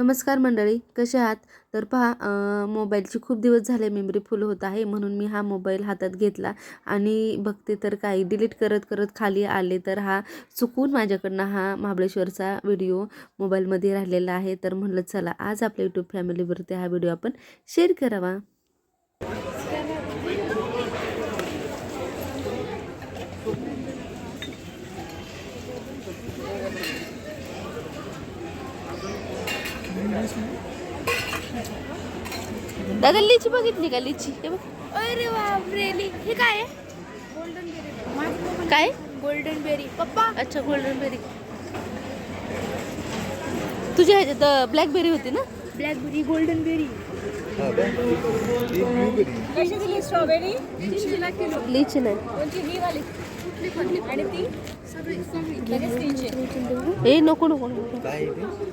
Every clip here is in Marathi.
नमस्कार मंडळी कसे आहात? तर पहा मोबाईलची खूप दिवस झाले मेमरी फुल होत आहे म्हणून मी हा मोबाईल हातात घेतला आणि बघते तर काही डिलीट करत करत खाली आले तर हा चुकून माझ्याकडनं हा महाबळेश्वरचा व्हिडिओ मोबाईलमध्ये राहिलेला आहे. तर म्हणलं चला आज आपल्या यूट्यूब फॅमिलीवरती हा व्हिडिओ आपण शेअर करावा. दादा लिची बघितली का लिची? हे बघ. अरे बापरे ली- हे काय गोल्डन बेरी काय? गोल्डन बेरी पप्पा. अच्छा गोल्डन बेरी तुझ्या ह्याच्यात ब्लॅकबेरी होती ना? ब्लॅकबेरी गोल्डन बेरी कशी दिली स्ट्रॉबेरी लिची नाही. कोणती ही वाली. आणि ती सगळी सगळी लगेच तीनशे हे नको नको.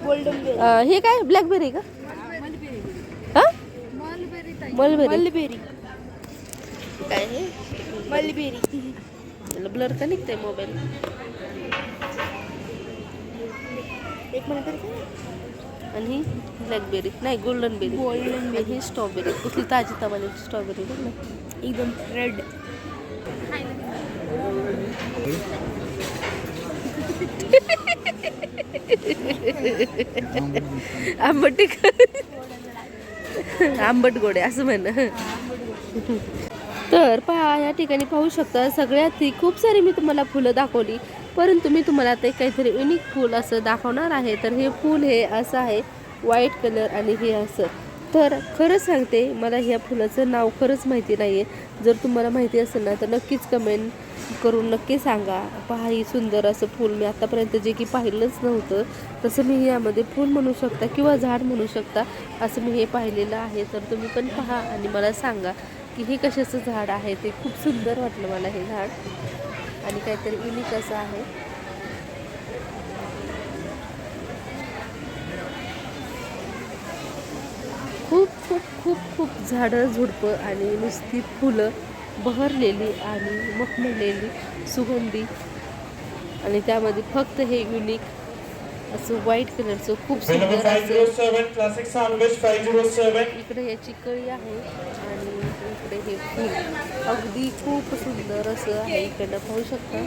गोल्डन बेरी हे काय? ब्लॅकबेरी का? मलबेरी. हा काय हे? मलबेरी. ब्लर का निघतंय मोबाईल एक मिनिट आणि ही ब्लॅकबेरी नाही गोल्डन बेरी Golden आणि ही स्ट्रॉबेरी कुठली ताजी तवाली स्ट्रॉबेरी बघ ना. एकदम रेड आंबट आंबट गोडे असं म्हण तर पहा या ठिकाणी पाहू शकता सगळ्यात खूप सारी मी तुम्हाला फुलं दाखवली. परंतु मी तुम्हाला ते काहीतरी युनिक फूल असं दाखवणार आहे. तर हे फूल हे असं आहे व्हाईट कलर आणि हे असं. तर खरं सांगते मला ह्या फुलाचं नाव खरंच माहिती नाही आहे जर तुम्हाला माहिती असेल ना तर नक्कीच कमेंट करून नक्की सांगा. पहा ही सुंदर असं फूल. मी आतापर्यंत जे की पाहिलंच नव्हतं. तसं मी यामध्ये फूल म्हणू शकता किंवा झाड म्हणू शकता असं मी हे पाहिलेलं आहे. तर तुम्ही पण पहा आणि मला सांगा की हे कशाचं झाड आहे? ते खूप सुंदर वाटलं मला हे झाड. आणि काहीतरी युनिक असं आहे. खूप खूप खूप खूप झाडं झुडपं आणि नुसती फुलं बहरलेली आणि मखमळलेली सुगंधी. आणि त्यामध्ये फक्त हे युनिक असं व्हाईट कलरचं खूप सुंदर असं 507, classic sandwich 507. इकडे याची कळी आहे आणि इकडे हे फूल. अगदी खूप सुंदर असं आहे. इकडनं पाहू शकता.